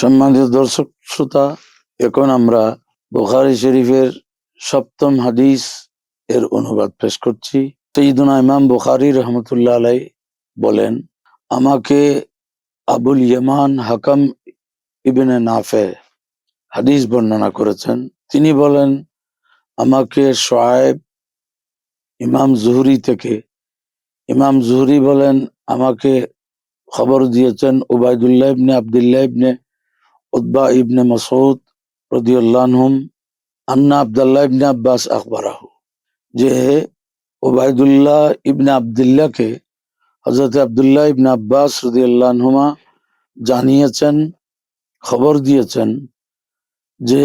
সম্মানিত দর্শক শ্রোতা, এখন আমরা বুখারী শরীফের সপ্তম হাদিস এর অনুবাদ পেশ করছি। সঈদুনা ইমাম বুখারী রহমতুল্লাহ আলাই বলেন, আমাকে আবুল ইয়ামান হাকাম ইবনে নাফে হাদিস বর্ণনা করেছেন। তিনি বলেন, আমাকে সোয়েব ইমাম জুহরি থেকে ইমাম জুহরি বলেন, আমাকে খবর দিয়েছেন ওবায়দুল্লাহ ইবনে আবদুল্লাহ ইবনে উদ্বা ইবনে মাসউদ রদিউল্লাহম আন্না আবদুল্লাহ ইবনে আব্বাস আখবরাহু। যে ওবায়দুল্লাহ ইবনে আবদুল্লাহকে হজরত আবদুল্লাহ ইবনে আব্বাস রদিউল্লাহমা জানিয়েছেন, খবর দিয়েছেন যে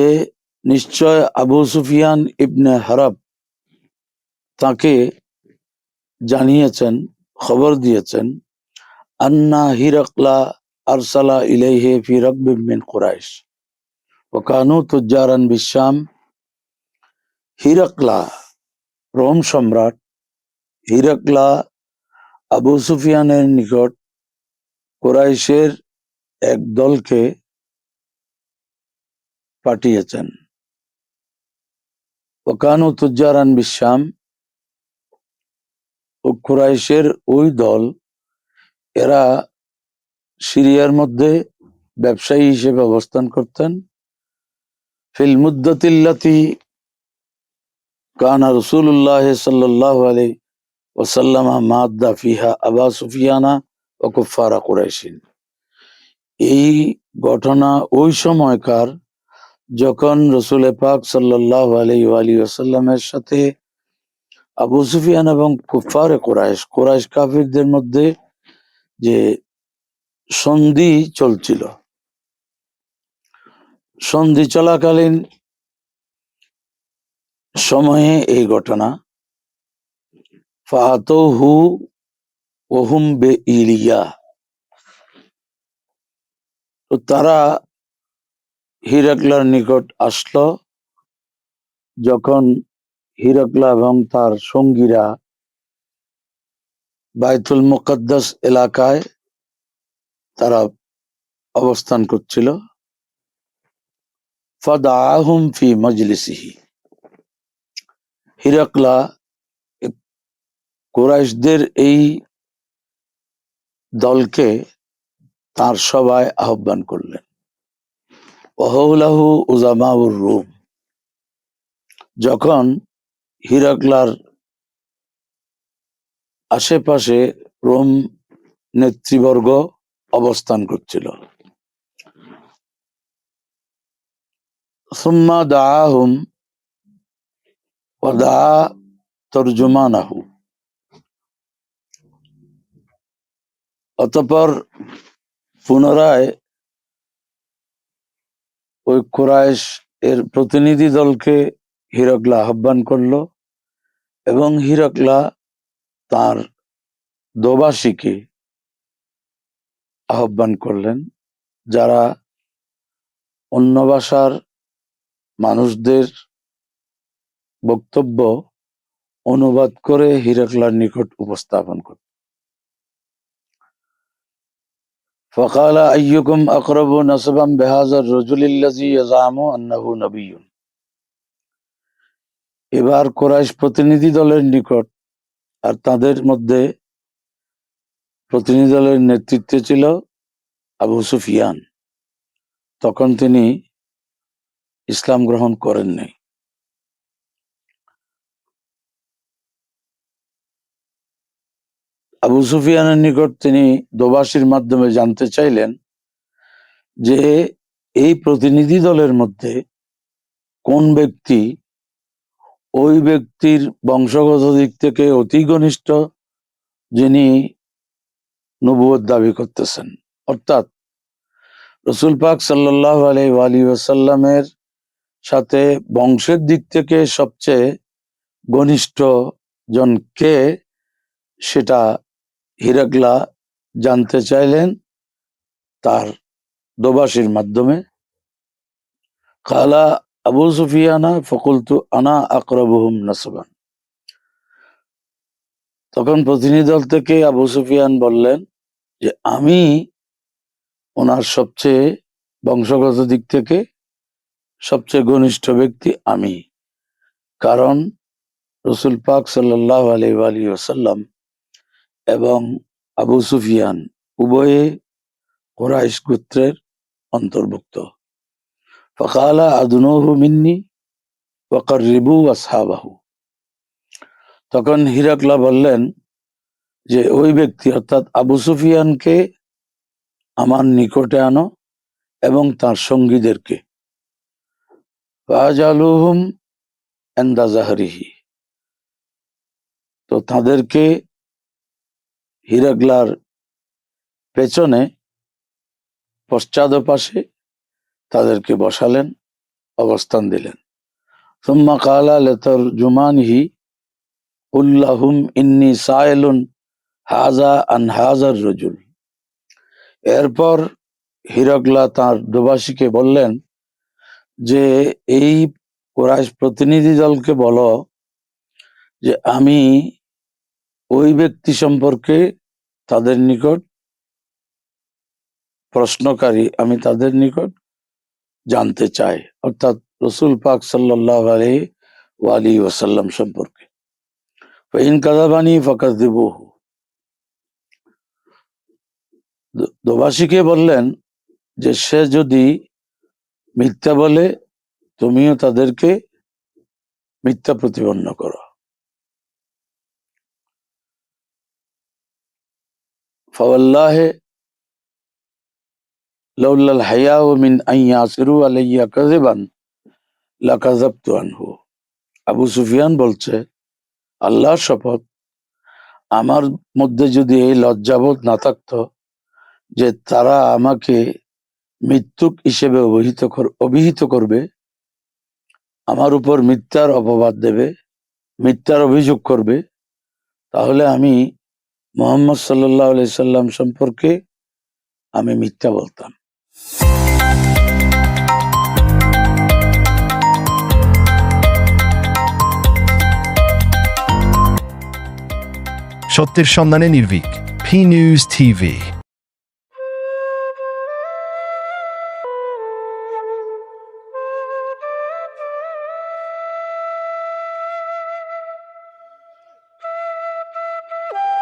নিশ্চয় আবু সুফিয়ান ইবনে হারাব তাকে জানিয়েছেন, খবর দিয়েছেন, আন্না হিরকলা আরসালা ইলাইহে ফি রকবিম মিন কুরাইশ। ওকানু তুজ্জারান বিশাম হিরকলা, রোম সম্রাট। হিরকলা, আবু সুফিয়ানের নিকট কুরাইশের এক দলকে পাঠিয়েছেন। ওকানু তুজ্জারান বিশাম ও কুরাইশের ওই দল, এরা সিরিয়ার মধ্যে ব্যবসায়ী হিসেবে অবস্থান করতেন। ফিল মুদ্দতিল্লাতি কানা রসুল্লাহ সাল্লাহ আলাই ওসাল্লামা মাদ্দা ফিহা আবা সুফিয়ানা ও কুফারা কুরাইশিন। এই ঘটনা ওই সময়কার যখন রসুল পাক সাল্লাহ আলাই আলী ওসাল্লামের সাথে আবু সুফিয়ান এবং কুফারে কোরাইশ কোরাইশ কাফিরদের মধ্যে যে সন্ধি চলছিল। সন্ধি চলাকালীন সময়ে এই ঘটনা। ফাতহু ওহুম বে ইলিয়া। তো তারা হিরাকলার নিকট আসলো। যখন হিরকলা এবং তার সঙ্গীরা বাইতুল মুকদ্দাস এলাকায় তারা অবস্থান করছিল। ফাদাহুম ফি মজলিসিহি। হিরকলা কোরাইশদের এই দলকে তার সবাই আহ্বান করলেন। ওহলাহু উজামাউর রুম। যখন হিরাকলার আশেপাশে রোম নেতৃবর্গ অবস্থান করছিল। সুম্মা দাহুম তর্জমানাহু। অতপর পুনরায় ওই কোরাইশ এর প্রতিনিধি দলকে হিরকলা আহ্বান করল এবং হিরকলা তার দোবাসীকে আহ্বান করলেন যারা অন্য ভাষার মানুষদের বক্তব্য অনুবাদ করে হিরকলার নিকট উপস্থাপন করত فقال أيكم أقرب نسبا بهذا الرجل الذي يزعم أنه نبي এবার কোরাইশ প্রতিনিধি দলের নিকট আর তাদের মধ্যে প্রতিনিধি দলের নেতৃত্বে ছিল আবু সুফিয়ান। তখন তিনি ইসলাম গ্রহণ করেননি। আবু সুফিয়ানের নিকট তিনি দোবাসীর মাধ্যমে জানতে চাইলেন যে এই প্রতিনিধি দলের মধ্যে কোন ব্যক্তি ওই ব্যক্তির বংশগত দিক থেকে অতি ঘনিষ্ঠ, যিনি নবুয় দাবি করতেছেন। অর্থাৎ রসুল পাক সাল্লাহ আলী ওয়াসাল্লামের সাথে বংশের দিক থেকে সবচেয়ে ঘনিষ্ঠ জন কে সেটা হিরাকলা জানতে চাইলেন তার দোবাসীর মাধ্যমে। কালা আবু সুফিয়ানা ফকুলতু আনা আকরবহুম নাসবান। তখন প্রতিনিধি দল থেকে আবু সুফিয়ান বললেন যে আমি ওনার সবচেয়ে বংশগত দিক থেকে সবচেয়ে ঘনিষ্ঠ ব্যক্তি আমি। কারণ রসুল পাক সাল্লাহ আলী ওসাল্লাম এবং আবু সুফিয়ান উভয়ে কোরাইশ গোত্রের অন্তর্ভুক্ত। ফকালা আদুনহু মিন্নি ওয়াকারিবু আসহাবাহু। তখন হিরাকলা বললেন যে ওই ব্যক্তি, অর্থাৎ আবু সুফিয়ানকে আমার নিকটে আনো এবং তার সঙ্গীদেরকে। তো তাদেরকে হিরাগলার পেছনে পশ্চাদ পাশে তাদেরকে বসালেন, অবস্থান দিলেন। সুম্মা কালা লেতর জুমানহি, উল্লাহুম ইন্নি সায়েলুন হাজা আন হাজার রজুল। এরপর হিরকলা তার দুবাসীকে বললেন যে, এই কোরাইশ প্রতিনিধি দলকে বলো যে, আমি ওই ব্যক্তি সম্পর্কে তাদের নিকট প্রশ্নকারী, আমি তাদের নিকট জানতে চাই। অর্থাৎ রসুল পাক সাল্লাহ আলহি ওয়ালি ওয়াসাল্লাম সম্পর্কে। ইন কাদাবানি দিবহু দোবাসীকে বললেন যে, সে যদি মিথ্যা বলে, তুমিও তাদেরকে মিথ্যা প্রতিপন্ন করো। ফাওয়াল্লাহে লাউল্লাল ও মিন আন ইয়াসিরু আলাইয়া কাযিবান লাকাযাবতু আনহু। আবু সুফিয়ান বলছে, আল্লাহর শপথ, আমার মধ্যে যদি এই লজ্জাবোধ না থাকতো যে তারা আমাকে মৃত্যুক হিসেবে অভিহিত কর অভিহিত করবে, আমার উপর মিথ্যার অপবাদ দেবে, মিথ্যার অভিযোগ করবে, তাহলে আমি মোহাম্মদ সাল্লাহ সাল্লাম সম্পর্কে আমি মিথ্যা বলতাম। সত্যের সন্ধানে নির্ভীক পি নিউজ টিভি